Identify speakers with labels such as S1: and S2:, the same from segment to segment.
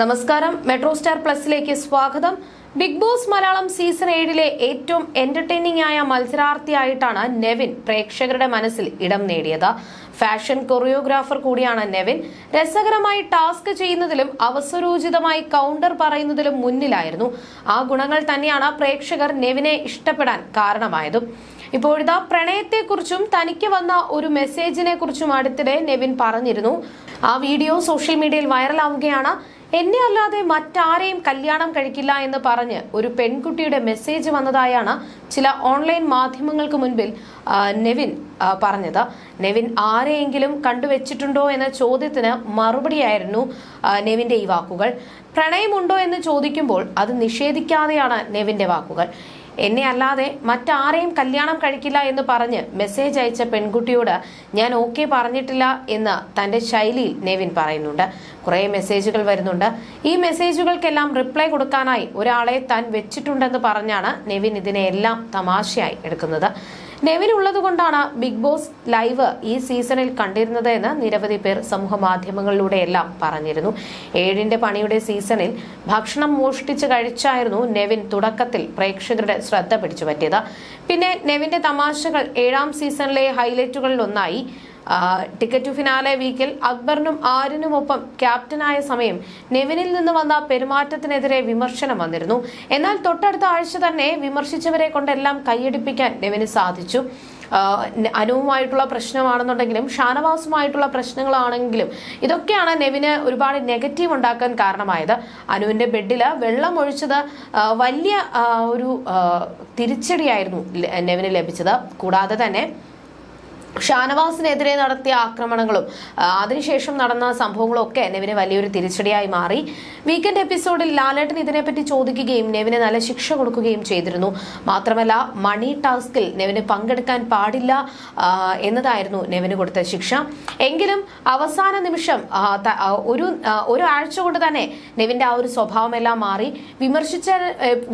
S1: നമസ്കാരം. Metro star പ്ലസിലേക്ക് സ്വാഗതം. Big boss Malayalam season ഏഴിലെ ഏറ്റവും എന്റർടൈനിംഗ് ആയ മത്സരാർത്ഥിയായിട്ടാണ് നെവിൻ പ്രേക്ഷകരുടെ മനസ്സിൽ ഇടം നേടിയത്. ഫാഷൻ കൊറിയോഗ്രാഫർ കൂടിയാണ് നെവിൻ. രസകരമായി ടാസ്ക് ചെയ്യുന്നതിലും അവസരോചിതമായി കൗണ്ടർ പറയുന്നതിലും മുന്നിലായിരുന്നു. ആ ഗുണങ്ങൾ തന്നെയാണ് പ്രേക്ഷകർ നെവിനെ ഇഷ്ടപ്പെടാൻ കാരണമായതും. ഇപ്പോഴിതാ പ്രണയത്തെക്കുറിച്ചും തനിക്ക് വന്ന ഒരു മെസ്സേജിനെ കുറിച്ചും അടുത്തിടെ നെവിൻ പറഞ്ഞിരുന്നു. ആ വീഡിയോ സോഷ്യൽ മീഡിയയിൽ വൈറലാവുകയാണ് എന്നെ അല്ലാതെ മറ്റാരെയും കല്യാണം കഴിക്കില്ല എന്ന് പറഞ്ഞ് ഒരു പെൺകുട്ടിയുടെ മെസ്സേജ് വന്നതായാണ് ചില ഓൺലൈൻ മാധ്യമങ്ങൾക്ക് മുൻപിൽ നെവിൻ പറഞ്ഞത്. നെവിൻ ആരെയെങ്കിലും കണ്ടുവച്ചിട്ടുണ്ടോ എന്ന ചോദ്യത്തിന് മറുപടിയായിരുന്നു നെവിന്റെ ഈ വാക്കുകൾ. പ്രണയമുണ്ടോ എന്ന് ചോദിക്കുമ്പോൾ അത് നിഷേധിക്കാതെയാണ് നെവിന്റെ വാക്കുകൾ. എന്നെ അല്ലാതെ മറ്റാരെയും കല്യാണം കഴിക്കില്ല എന്ന് പറഞ്ഞ് മെസ്സേജ് അയച്ച പെൺകുട്ടിയോട് ഞാൻ ഓക്കെ പറഞ്ഞിട്ടില്ല എന്ന് തന്റെ ശൈലിയിൽ നെവിൻ പറയുന്നുണ്ട്. കുറേ മെസ്സേജുകൾ വരുന്നുണ്ട്. ഈ മെസ്സേജുകൾക്കെല്ലാം റിപ്ലൈ കൊടുക്കാനായി ഒരാളെ താൻ വെച്ചിട്ടുണ്ടെന്ന് പറഞ്ഞാണ് നെവിൻ ഇതിനെ എല്ലാം തമാശയായി എടുക്കുന്നത്. നെവിൻ ഉള്ളതുകൊണ്ടാണ് ബിഗ് ബോസ് ലൈവ് ഈ സീസണിൽ കണ്ടിരുന്നത് എന്ന് നിരവധി പേർ സമൂഹ മാധ്യമങ്ങളിലൂടെയെല്ലാം പറഞ്ഞിരുന്നു. ഏഴിന്റെ പണിയുടെ സീസണിൽ ഭക്ഷണം മോഷ്ടിച്ച് കഴിച്ചായിരുന്നു നെവിൻ തുടക്കത്തിൽ പ്രേക്ഷകരുടെ ശ്രദ്ധ പിടിച്ചുപറ്റിയത്. പിന്നെ നെവിന്റെ തമാശകൾ ഏഴാം സീസണിലെ ആ, ടിക്കറ്റ് ടു ഫിനാലെ വീക്കിൽ അക്ബറിനും ആരിനുമൊപ്പം ക്യാപ്റ്റനായ സമയം നെവിനിൽ നിന്ന് വന്ന പെരുമാറ്റത്തിനെതിരെ വിമർശനം വന്നിരുന്നു. എന്നാൽ തൊട്ടടുത്ത ആഴ്ച തന്നെ വിമർശിച്ചവരെ കൊണ്ടെല്ലാം കൈയടിപ്പിക്കാൻ നെവിന് സാധിച്ചു. അനുവുമായിട്ടുള്ള പ്രശ്നമാണെന്നുണ്ടെങ്കിലും ഷാനവാസുമായിട്ടുള്ള പ്രശ്നങ്ങളാണെങ്കിലും ഇതൊക്കെയാണ് നെവിന് ഒരുപാട് നെഗറ്റീവ് ഉണ്ടാക്കാൻ കാരണമായത്. അനുവിന്റെ ബെഡിൽ വെള്ളം ഒഴിച്ചത് വലിയ ഒരു തിരിച്ചടിയായിരുന്നു നെവിന് ലഭിച്ചത്. കൂടാതെ തന്നെ ഷാനവാസിനെതിരെ നടത്തിയ ആക്രമണങ്ങളും അതിനുശേഷം നടന്ന സംഭവങ്ങളും ഒക്കെ നെവിന് വലിയൊരു തിരിച്ചടിയായി മാറി. വീക്കെൻഡ് എപ്പിസോഡിൽ ലാലേട്ടൻ ഇതിനെപ്പറ്റി ചോദിക്കുകയും നെവിനെ നല്ല ശിക്ഷ കൊടുക്കുകയും ചെയ്തിരുന്നു. മാത്രമല്ല മണി ടാസ്കിൽ നെവിന് പങ്കെടുക്കാൻ പാടില്ല എന്നതായിരുന്നു നെവിന് കൊടുത്ത ശിക്ഷ. എങ്കിലും അവസാന നിമിഷം ഒരു ഒരാഴ്ച കൊണ്ട് തന്നെ നെവിന്റെ ആ ഒരു സ്വഭാവമെല്ലാം മാറി. വിമർശിച്ച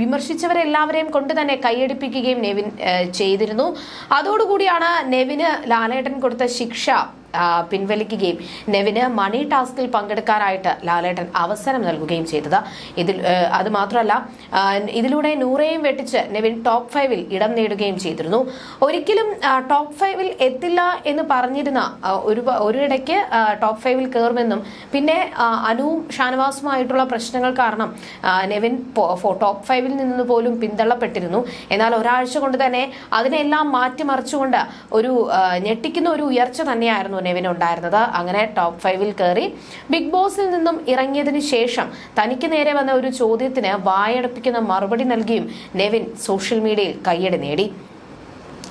S1: വിമർശിച്ചവരെല്ലാവരെയും കൊണ്ട് തന്നെ കൈയടിപ്പിക്കുകയും നെവിൻ ചെയ്തിരുന്നു. അതോടുകൂടിയാണ് നെവിന് ലാലേട്ടൻ കൊടുത്ത ശിക്ഷ പിൻവലിക്കുകയും നെവിന് മണി ടാസ്കിൽ പങ്കെടുക്കാനായിട്ട് ലാലേട്ടൻ അവസരം നൽകുകയും ചെയ്തത്. ഇതിൽ അത് മാത്രമല്ല ഇതിലൂടെ നൂറേയും വെട്ടിച്ച് നെവിൻ ടോപ്പ് ഫൈവിൽ ഇടം നേടുകയും ചെയ്തിരുന്നു. ഒരിക്കലും ടോപ്പ് ഫൈവിൽ എത്തില്ല എന്ന് പറഞ്ഞിരുന്ന ഒരു ഒരിടയ്ക്ക് ടോപ്പ് ഫൈവിൽ കയറുമെന്നും പിന്നെ അനുവും ഷാനവാസുമായിട്ടുള്ള പ്രശ്നങ്ങൾ കാരണം നെവിൻ ടോപ്പ് ഫൈവിൽ നിന്ന് പോലും പിന്തള്ളപ്പെട്ടിരുന്നു. എന്നാൽ ഒരാഴ്ച കൊണ്ട് തന്നെ അതിനെല്ലാം മാറ്റിമറിച്ചുകൊണ്ട് ഒരു ഞെട്ടിക്കുന്ന ഒരു ഉയർച്ച തന്നെയായിരുന്നു നെവിൻ ഉണ്ടായിരുന്നത് അങ്ങനെ ടോപ്പ് ഫൈവിൽ കയറി ബിഗ് ബോസിൽ നിന്നും ഇറങ്ങിയതിനു ശേഷം തനിക്ക് നേരെ വന്ന ഒരു ചോദ്യത്തിന് വായടപ്പിക്കുന്ന മറുപടി നൽകിയും നെവിൻ സോഷ്യൽ മീഡിയയിൽ കയ്യടി നേടി.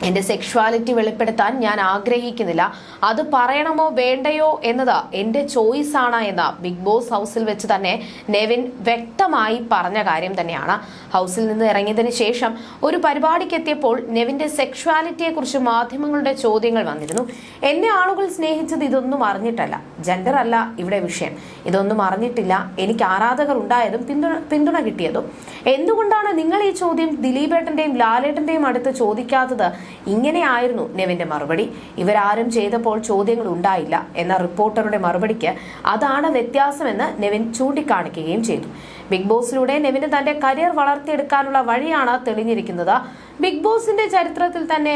S1: എന്റെ സെക്ഷുവാലിറ്റി വെളിപ്പെടുത്താൻ ഞാൻ ആഗ്രഹിക്കുന്നില്ല. അത് പറയണമോ വേണ്ടയോ എന്നത് എന്റെ ചോയ്സ് ആണ് എന്ന് ബിഗ് ബോസ് ഹൗസിൽ വെച്ച് തന്നെ നെവിൻ വ്യക്തമായി പറഞ്ഞ കാര്യം തന്നെയാണ്. ഹൗസിൽ നിന്ന് ഇറങ്ങിയതിന് ശേഷം ഒരു പരിപാടിക്ക് എത്തിയപ്പോൾ നെവിന്റെ സെക്ഷുവാലിറ്റിയെ കുറിച്ച് മാധ്യമങ്ങളുടെ ചോദ്യങ്ങൾ വന്നിരുന്നു. എന്നെ ആളുകൾ സ്നേഹിച്ചത് ഇതൊന്നും അറിഞ്ഞിട്ടല്ല. ജെൻഡർ അല്ല ഇവിടെ വിഷയം. ഇതൊന്നും അറിഞ്ഞിട്ടില്ല. എനിക്ക് ആരാധകർ ഉണ്ടായതും പിന്തുണ പിന്തുണ കിട്ടിയതും. എന്തുകൊണ്ടാണ് നിങ്ങൾ ഈ ചോദ്യം ദിലീപേട്ടന്റെയും ലാലേട്ടന്റെയും അടുത്ത് ചോദിക്കാത്തത്? ഇങ്ങനെയായിരുന്നു നെവിന്റെ മറുപടി. ഇവരാരും ചെയ്തപ്പോൾ ചോദ്യങ്ങൾ ഉണ്ടായില്ല എന്ന റിപ്പോർട്ടറുടെ മറുപടിക്ക് അതാണ് വ്യത്യാസമെന്ന് നെവിൻ ചൂണ്ടിക്കാണിക്കുകയും ചെയ്തു. ബിഗ് ബോസിലൂടെ നെവിന് തന്റെ കരിയർ വളർത്തിയെടുക്കാനുള്ള വഴിയാണ് തെളിഞ്ഞിരിക്കുന്നത്. ബിഗ് ബോസിന്റെ ചരിത്രത്തിൽ തന്നെ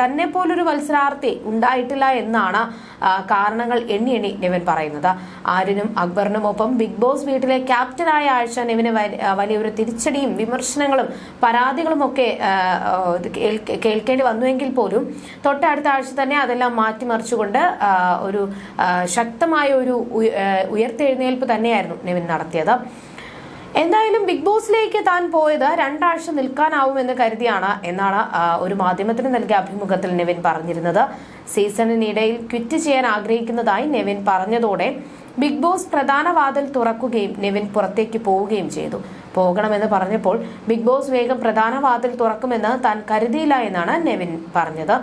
S1: തന്നെ പോലൊരു മത്സരാർത്ഥി ഉണ്ടായിട്ടില്ല എന്നാണ് കാരണങ്ങൾ എണ്ണി എണ്ണി നെവിൻ പറയുന്നത്. ആരിനും അക്ബറിനുമൊപ്പം ബിഗ് ബോസ് വീട്ടിലെ ക്യാപ്റ്റനായ ആഴ്ച നെവിന് വലിയൊരു തിരിച്ചടിയും വിമർശനങ്ങളും പരാതികളും ഒക്കെ കേൾക്കേണ്ടി വന്നുവെങ്കിൽ പോലും തൊട്ടടുത്ത ആഴ്ച തന്നെ അതെല്ലാം മാറ്റിമറിച്ചുകൊണ്ട് ഒരു ശക്തമായ ഒരു ഉയർത്തെഴുന്നേൽപ്പ് തന്നെയായിരുന്നു നെവിൻ നടത്തിയത്. എന്തായാലും ബിഗ് ബോസിലേക്ക് താൻ പോയത് രണ്ടാഴ്ച നിൽക്കാനാവുമെന്ന് കരുതിയാണ് എന്നാണ് ഒരു മാധ്യമത്തിന് നൽകിയ അഭിമുഖത്തിൽ നെവിൻ പറഞ്ഞിരുന്നത്. സീസണിനിടയിൽ ക്വിറ്റ് ചെയ്യാൻ ആഗ്രഹിക്കുന്നതായി നെവിൻ പറഞ്ഞതോടെ ബിഗ് ബോസ് പ്രധാന വാതിൽ തുറക്കുകയും നെവിൻ പുറത്തേക്ക് പോവുകയും ചെയ്തു. പോകണമെന്ന് പറഞ്ഞപ്പോൾ ബിഗ് ബോസ് വേഗം പ്രധാന വാതിൽ തുറക്കുമെന്ന് താൻ കരുതിയില്ല എന്നാണ് നെവിൻ പറഞ്ഞത്.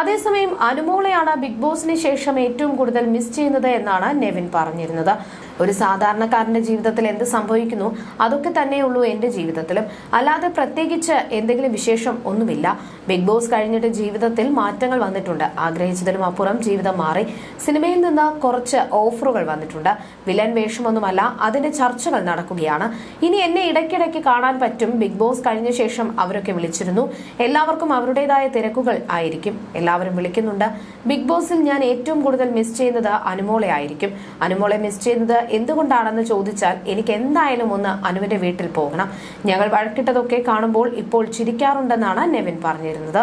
S1: അതേസമയം അനുമോളെയാണ് ബിഗ് ബോസിന് ശേഷം ഏറ്റവും കൂടുതൽ മിസ് ചെയ്യുന്നത് എന്നാണ് നെവിൻ പറഞ്ഞിരുന്നത്. ഒരു സാധാരണക്കാരന്റെ ജീവിതത്തിൽ എന്ത് സംഭവിക്കുന്നു അതൊക്കെ തന്നെയുള്ളൂ എന്റെ ജീവിതത്തിലും. അല്ലാതെ പ്രത്യേകിച്ച് എന്തെങ്കിലും വിശേഷം ഒന്നുമില്ല. ബിഗ് ബോസ് കഴിഞ്ഞിട്ട് ജീവിതത്തിൽ മാറ്റങ്ങൾ വന്നിട്ടുണ്ട്. ആഗ്രഹിച്ചതിനും അപ്പുറം ജീവിതം മാറി. സിനിമയിൽ നിന്ന് കുറച്ച് ഓഫറുകൾ വന്നിട്ടുണ്ട്. വിലൻ വേഷമൊന്നുമല്ല അതിന്റെ ചർച്ചകൾ നടക്കുകയാണ്. ഇനി എന്നെ ഇടയ്ക്കിടയ്ക്ക് കാണാൻ പറ്റും. ബിഗ് ബോസ് കഴിഞ്ഞ ശേഷം അവരൊക്കെ വിളിച്ചിരുന്നു. എല്ലാവർക്കും അവരുടേതായ തിരക്കുകൾ ആയിരിക്കും. എല്ലാവരും വിളിക്കുന്നുണ്ട്. ബിഗ് ബോസിൽ ഞാൻ ഏറ്റവും കൂടുതൽ മിസ് ചെയ്യുന്നത് അനുമോളെ ആയിരിക്കും. അനുമോളെ മിസ് ചെയ്യുന്നത് എന്തുകൊണ്ടാണെന്ന് ചോദിച്ചാൽ എനിക്ക് എന്തായാലും ഒന്ന് അനുവിന്റെ വീട്ടിൽ പോകണം. ഞങ്ങൾ വഴക്കിട്ടതൊക്കെ കാണുമ്പോൾ ഇപ്പോൾ ചിരിക്കാറുണ്ടെന്നാണ് നെവിൻ പറഞ്ഞിരുന്നത്.